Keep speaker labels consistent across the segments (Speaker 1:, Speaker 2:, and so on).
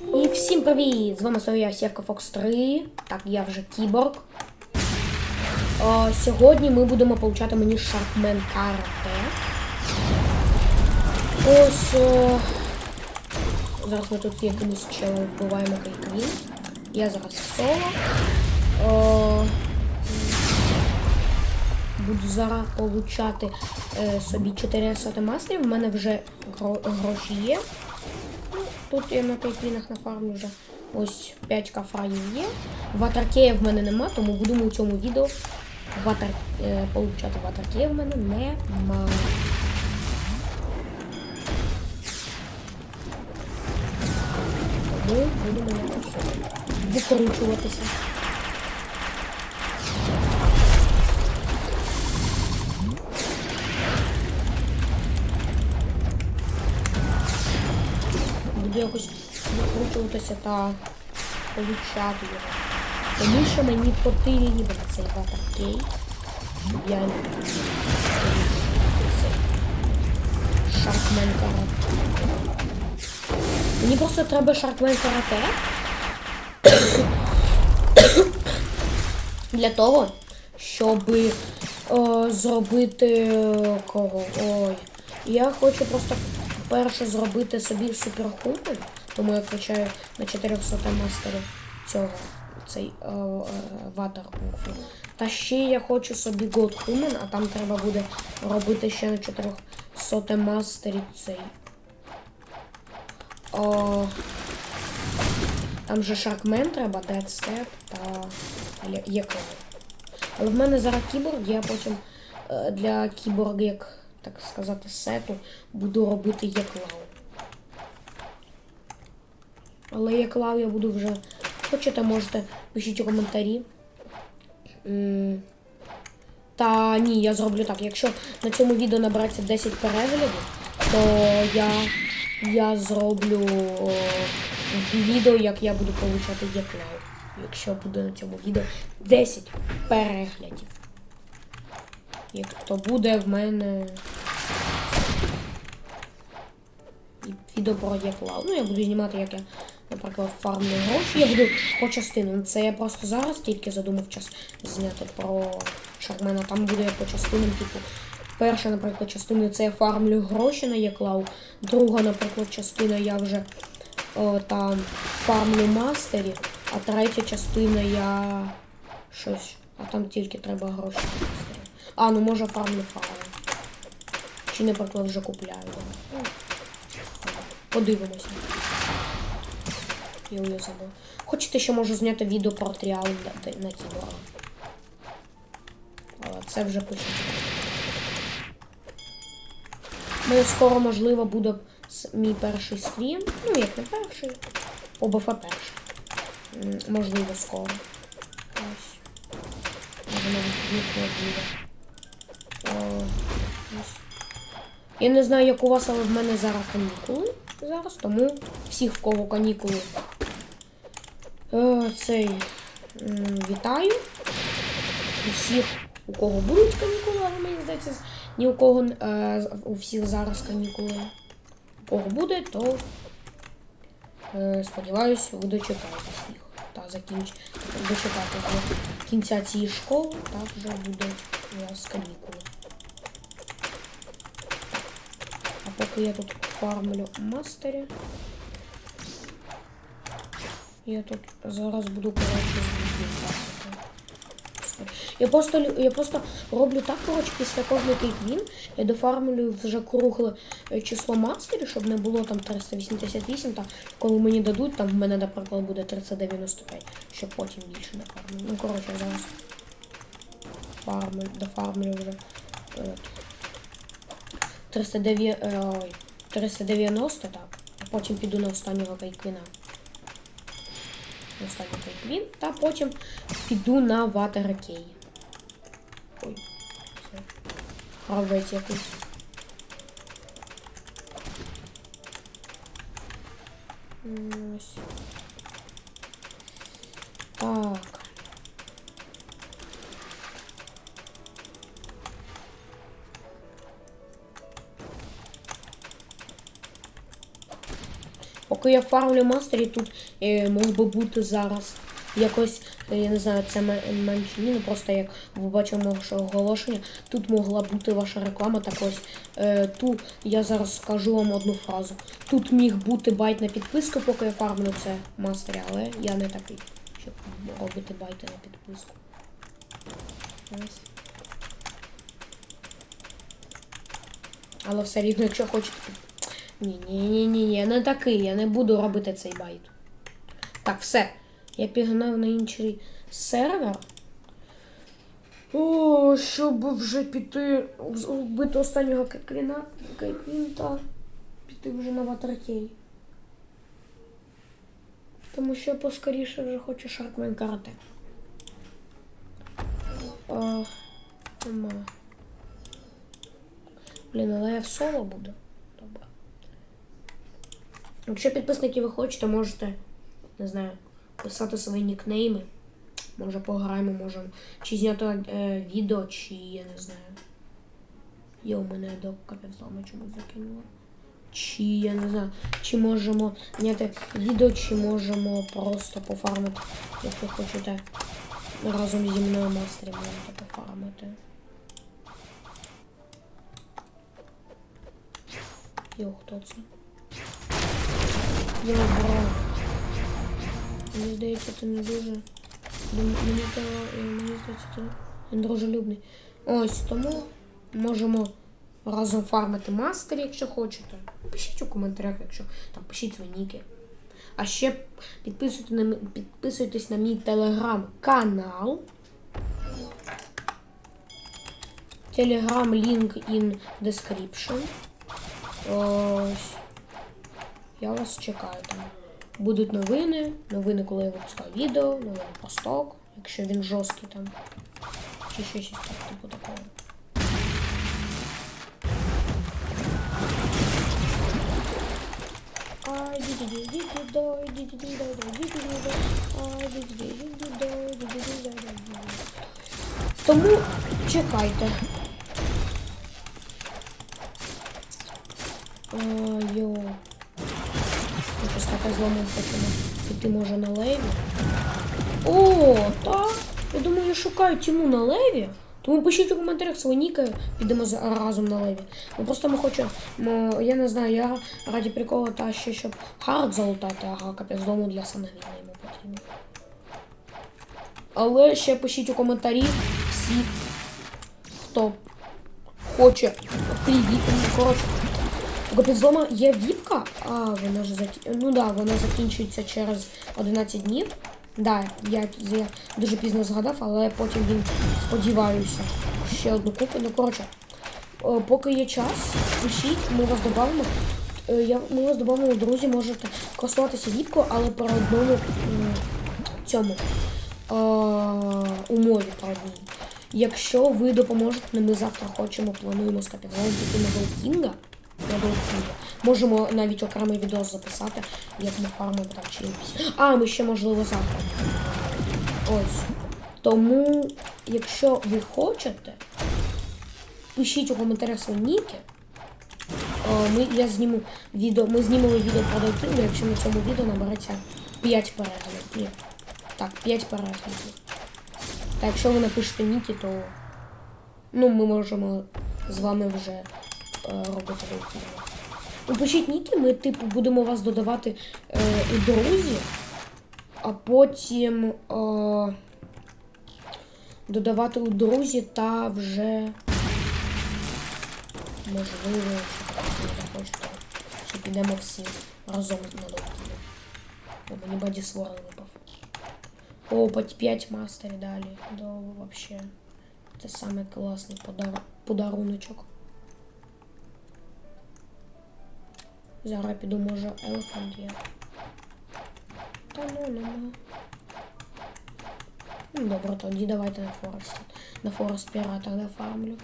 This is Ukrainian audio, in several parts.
Speaker 1: І всім привіт! З вами я Сєвка Фокс 3. Так, я вже кіборг. О, сьогодні ми будемо получати мені Шаркмен Карате. Ось. О, зараз ми тут якимось челом вбиваємо Кейквін. Я зараз соло. О, буду зараз получати е, собі 400 мастерів. У мене вже гроші є. Тут я на кейквінах нафармлю вже ось 5 кафаїв є. Ватаркея в мене нема, тому будемо у цьому відео ватар, е, получати ватаркея в мене нема. Ми будемо якось викручуватися. Викручуватися та получати його. Тому що мені потрібен цей ватаркей. Щоб я не Шаркмен карате. Мені просто треба шаркмен карате. Для того, щоб е, зробити кого? Ой. Я хочу просто перше зробити собі суперхумпель, тому я качаю на 400 мастерів цього цей ватер кунг-фу. Та ще я хочу собі Godhuman, а там треба буде робити ще на 400 мастерів цей. О, там же Шаркмен треба, Dead Step та є. Але в мене зараз кіборг, я потім е, для кіборга, як так сказати, сету, буду робити Еклау. Але Еклау я буду вже. Хочете, можете, пишіть у коментарі. Та ні, я зроблю так. Якщо на цьому відео набереться 10 переглядів, то я, я зроблю о, відео, як я буду получати Еклау. Якщо буде на цьому відео 10 переглядів. Як то буде в мене відео про Яклау. Ну, я буду знімати, як я, наприклад, фармлю гроші. Я буду по частинам. Це я просто зараз тільки задумав час зняти про Шармена. Там буде я по частинам, типу. Перша, наприклад, частина це я фармлю гроші на Яклау. Друга, наприклад, частина я вже о, там фармлю мастерів, а третя частина я щось. А там тільки треба гроші. А, ну може фармлю фармлю. Чи, наприклад, вже купляю. Подивимося. Я її забув. Хочете, ще можу зняти відео про тріал на, кіборга. Але це вже почне. Ну, скоро, можливо, буде мій перший стрім. Ну, як не перший. По БФ перший. Можливо, скоро. Ось. Навіть буде. Ось. Я не знаю, як у вас, але в мене зараз канікули. Зараз, тому всіх, в кого канікули. Е, цей вітаю. І всіх, у кого будуть канікули, але мені здається, ні у кого е, у всіх зараз канікули. У кого буде, то е, сподіваюсь, ви дочекаєтесь їх. Та закінч... дочекати до кінця цієї школи, так вже буде у вас канікули. А поки я тут фармлю мастері. Я тут зараз буду звідти. Я просто, я просто роблю так, коротше, після кожної кейквін я дофармлю вже кругле е, число мастерів, щоб не було там 388, та коли мені дадуть, там в мене, наприклад, буде 395, щоб потім більше не. Ну, коротше, зараз фармлю, дофармлю вже. е, 309, е, ой, 390, так. А потім піду на останнього кейквіна. На останній кейквін. Та потім піду на ватера кей. Ой, все. Гравець якийсь. Ось. Так. Поки я фармлю мастері, тут е, мог би бути зараз якось, е, я не знаю, це менше ні, ну просто як ви бачили наше оголошення, тут могла бути ваша реклама. Так ось е, тут я зараз скажу вам одну фразу. Тут міг бути байт на підписку, поки я фармлю це мастері, але я не такий, щоб робити байти на підписку. Ось. Але все рівно, якщо хочете. Ні, ні, ні, ні, ні, я не такий, я не буду робити цей байт. Так, все. Я пігнав на інший сервер. О, щоб вже піти вбити останнього Кейкліна, Кейклінта, піти вже на Ватеркей. Тому що я поскоріше вже хочу Шаркмен. А, нема. Блін, але я в соло буду. Якщо підписники ви хочете, можете, не знаю, писати свої нікнейми. Може пограємо, можемо. Чи зняти е, відео, чи я не знаю. Є у мене до капівзлами чомусь закинула. Чи я не знаю, чи можемо зняти відео, чи можемо просто пофармити, як ви хочете. Разом зі мною мастері можете пофармити. Йо, хто це? Йо, бро. Мені здається, ти не дуже. Мені, зда- е, мені здається, дружелюбний. Ось тому можемо разом фармити мастер, якщо хочете. Пишіть у коментарях, якщо там пишіть свої ніки. А ще підписуйте на, підписуйтесь на мій телеграм-канал. Телеграм лінк in description. Ось. Я вас чекаю там. Будуть новини, новини, коли я випускаю відео, новини про сток, якщо він жорсткий там. Чи щось так, типу такого. Тому чекайте. А, йо. Хочу стати зломом хочемо піти може на леві. О, так. Я думаю, я шукаю тіму на леві. Тому пишіть у коментарях свої ніки, підемо разом на леві. Ну просто ми хочемо, я не знаю, я раді приколу та ще щоб хард залутати, ага, капець дому для сангвіна йому потрібно. Але ще пишіть у коментарі всі, хто хоче привіт. Коротше, у є віпка, а вона ж закі... ну да, вона закінчується через 11 днів. Да, я, я дуже пізно згадав, але потім він, сподіваюся, ще одну купу. Ну, коротше, е, поки є час, пишіть, ми вас додамо. Е, Я, ми вас додамо, друзі, можете користуватися віпкою, але по одному цьому е, умові по одній. Якщо ви допоможете, ми завтра хочемо, плануємо з на Голкінга. Можемо навіть окремий відео записати, як ми фармимо якісь. А, ми ще можливо завтра. Ось. Тому, якщо ви хочете, пишіть у коментарях свої ніки. Ми, я зніму відео, ми знімемо відео про Голкінга, якщо на цьому відео набереться 5 переглядів. Ні. Так, 5 переглядів. Та якщо ви напишете ніки, то ну, ми можемо з вами вже робити вихідно. Ну, ніки, ми типу будемо вас додавати е, у друзі, а потім е, додавати у друзі та вже можливо, якщо захочете, що підемо всі разом на. О, мені Баді Сворл випав. О, 5 мастерів далі. Да, вообще. Це саме подар... подаруночок. Зараз піду, може, елефант є. Та ну нема. Ну, добре, тоді давайте на Форест. На Форест пірата не фармлю.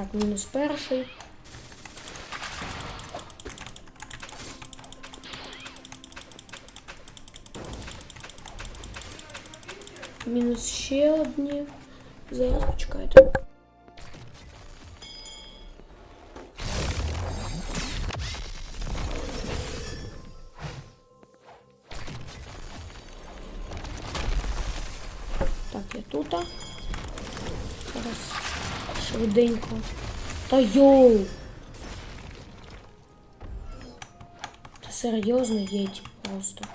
Speaker 1: Так, мінус перший. Мінус ще одні. Зараз почекайте. Так, я тут. Зараз швиденько. Та йоу! Та серйозно єдь просто.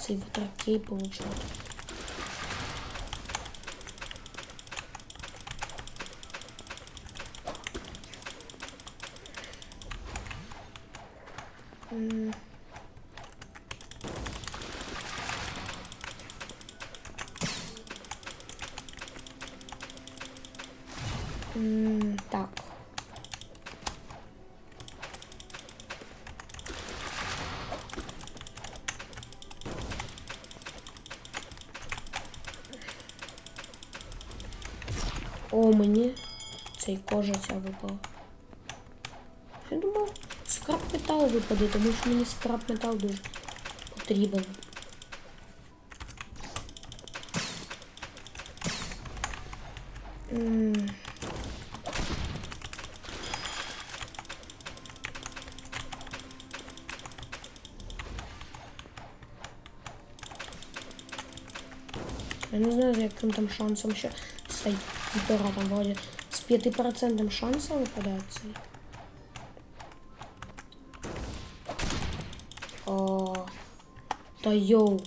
Speaker 1: Цей ватракей получати. М. М, Так. О, мені цей кожа ця випала. Я думав, скраб метал випаде, тому що мені скраб метал дуже потрібен. М. Я не знаю, за яким там шансом ще цей півтора там вроді з 5% шансом випадає цей. О, та йоу.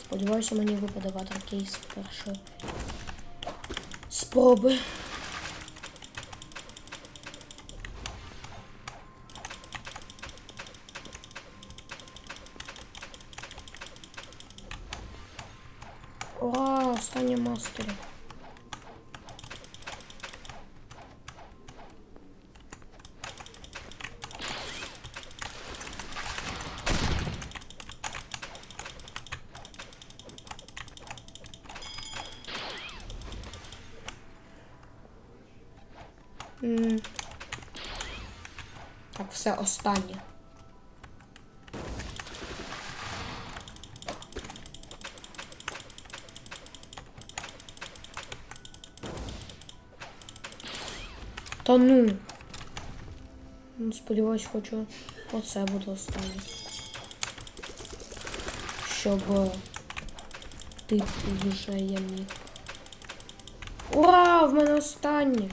Speaker 1: Сподіваюся, мені випаде ватеркейс першої спроби. Ура, останнє мастері. Так, все останнє. Та ну. Ну, Сподіваюсь, хочу оце буде останнє. Щоб е, тип вже я міг. Ура! В мене останнє!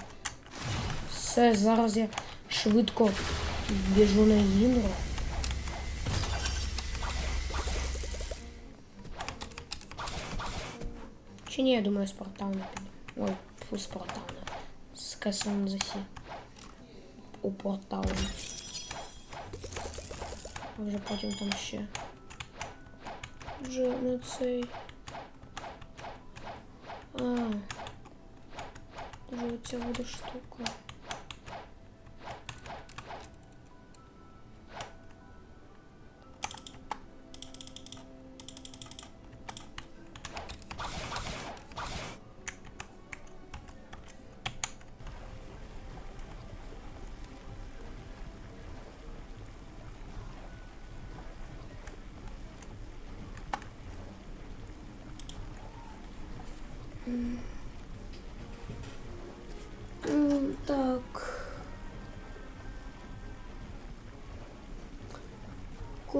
Speaker 1: Все, зараз я швидко біжу на Інру. Чи ні, я думаю, піду. Ой, фу, спортивно. З КСНЗС. У портал. А вже потім там ще. Вже на цей. А. Вже оця буде штука.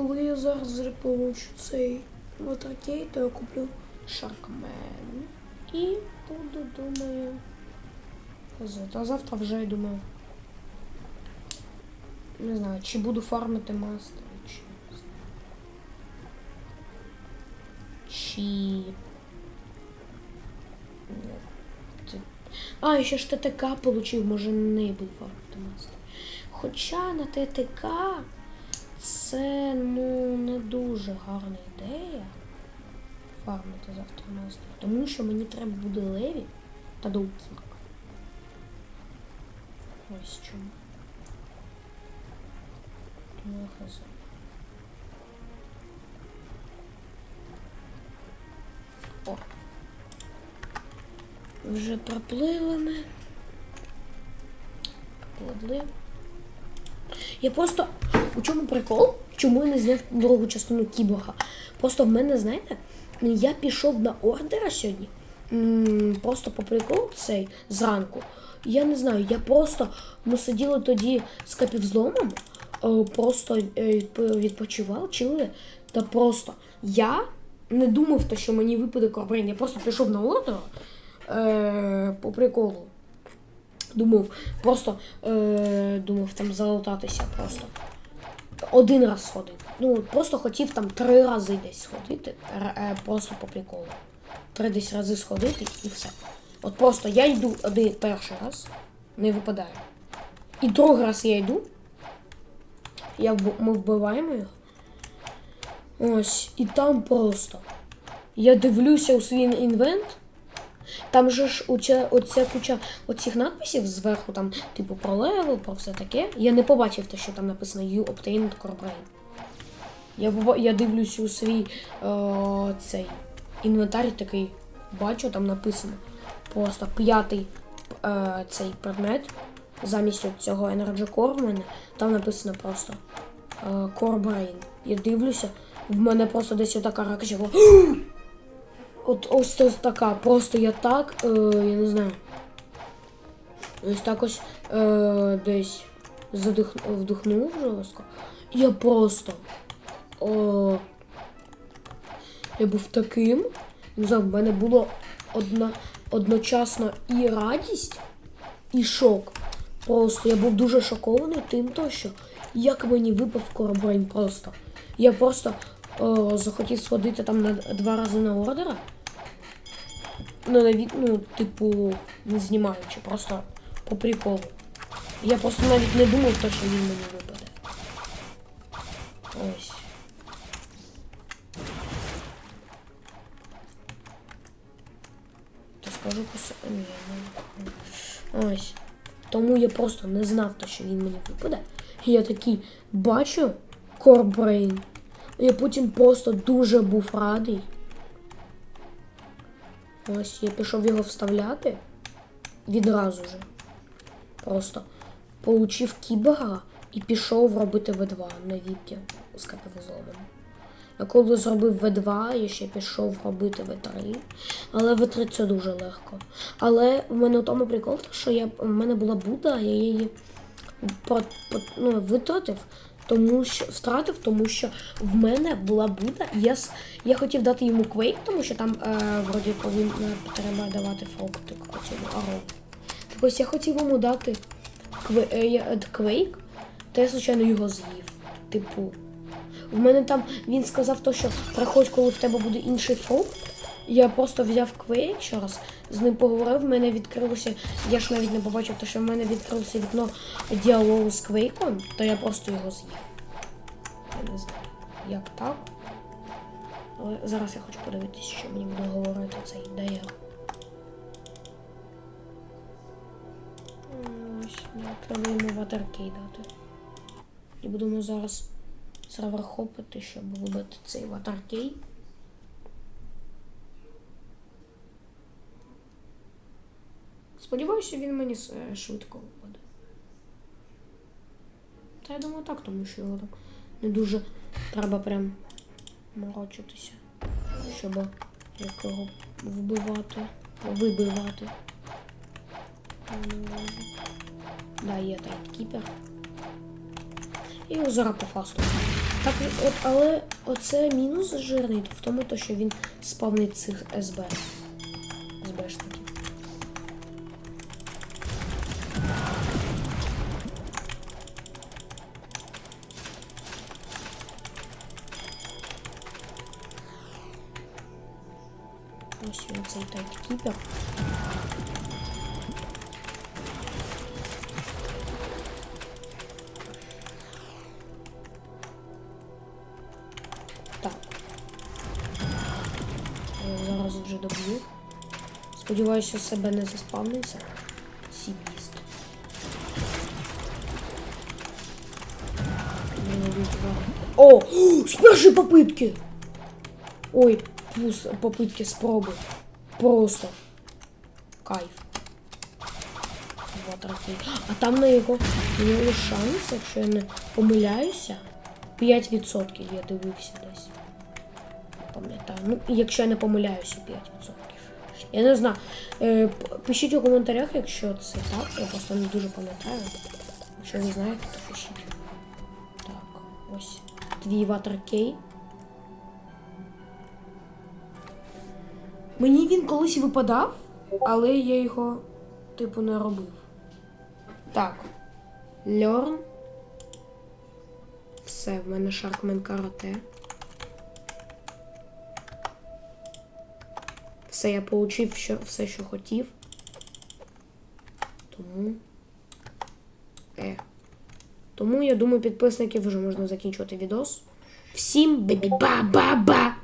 Speaker 1: коли я зараз получу цей ватеркей, то я куплю Шаркмен. І буду, думаю. А завтра вже я думаю. Не знаю, чи буду фармити мастер, чи Чи... А, ще ж ТТК получив, може не буду фармити мастер. Хоча на ТТК це ну не дуже гарна ідея фармити з автомастера. Тому що мені треба буде леві та доукінг. Ось чому. Я хз. О. Вже проплили ми. Попливли. Я просто. У чому прикол? Чому я не зняв другу частину кіборга? Просто в мене, знаєте, я пішов на ордера сьогодні. Просто по приколу цей зранку. Я не знаю, я просто ми сиділи тоді з капівзломом, е, просто е, відп- відпочивали, чили. Та просто я не думав, що мені випаде корбрейн. Я просто пішов на ордер е, по приколу. Думав, просто думав там залутатися просто. Один раз сходив. Ну, просто хотів там три рази десь сходити. е, просто по приколу. Три десь рази сходити і все. От просто я йду один перший раз, не випадає. І другий раз я йду. Я, ми вбиваємо його. Ось, і там просто. Я дивлюся у свій інвент. Там же ж оця, оця куча оцих надписів зверху, там, типу, про левел, про все таке. Я не побачив те, що там написано You obtained core. Я, я дивлюсь у свій е, цей інвентар такий, бачу, там написано просто п'ятий е, цей предмет. Замість цього Energy Core в мене там написано просто е, Core Brain. Я дивлюся, в мене просто десь отака ракетя. От ось ось така. Просто я так, е, я не знаю. Ось так ось е, десь задих, вдихнув жорстко. Я просто. О, я був таким. Не знаю, в мене було одна, одночасно і радість, і шок. Просто я був дуже шокований тим, то, що як мені випав коробрейн просто. Я просто е, захотів сходити там на два рази на ордера. Ну, навіть, ну, типу, не знімаючи, просто по приколу. Я просто навіть не думав, то, що він мені випаде. Ось. То скажу ну, Ось. Тому я просто не знав, то, що він мені випаде. І я такий бачу Корбрейн. Я потім просто дуже був радий. Ось я пішов його вставляти відразу же. Просто получив кібера і пішов робити В2 на віпки з капівзломом. Я коли зробив В2, я ще пішов робити В3. Але В3 це дуже легко. Але в мене в тому прикол, що я, в мене була Буда, я її ну, витратив, тому що втратив, тому що в мене була Буда. Я, я хотів дати йому квейк, тому що там е, вроді повинна треба давати фрукти по цьому ару. Так ось я хотів йому дати е, е, квейк, та я звичайно його з'їв. Типу. В мене там він сказав то, що приходь, коли в тебе буде інший фрукт. Я просто взяв квейк ще раз, з ним поговорив, в мене відкрилося. Я ж навіть не побачив, то, що в мене відкрилося вікно діалогу з квейком, то я просто його з'їв. Я не знаю, як так. Але зараз я хочу подивитися, що мені буде говорити цей ідея. Треба йому ватеркей дати. І будемо зараз сервер хопити, щоб вибити цей ватеркей. Сподіваюся, він мені е, швидко випаде. Та я думаю так, тому що його там не дуже треба прям морочитися, щоб якого вбивати, вибивати. Да, є тайткіпер. І його зараз по фасту. Так, от, але оце мінус жирний в тому, то, що він спавнить цих СБ. Вже доб'ю. Сподіваюся, себе не заспавнився. Сібіст. О! З першої попитки! Ой, плюс попитки спроби. Просто. Кайф. А там на його шанс, якщо я не помиляюся. 5% я дивився десь. Пам'ятаю. Ну, якщо я не помиляюся, 5%. Я не знаю. Е, пишіть у коментарях, якщо це так. Я просто не дуже пам'ятаю. Якщо ви знаєте, то пишіть. Так, ось. Твій ватеркей. Мені він колись випадав, але я його, типу, не робив. Так. Learn. Все, в мене Sharkman карате. Все, я получив що, все, що хотів. Тому. Е. Тому я думаю, підписників вже можна закінчувати відос. Всім бебі-ба-ба-ба!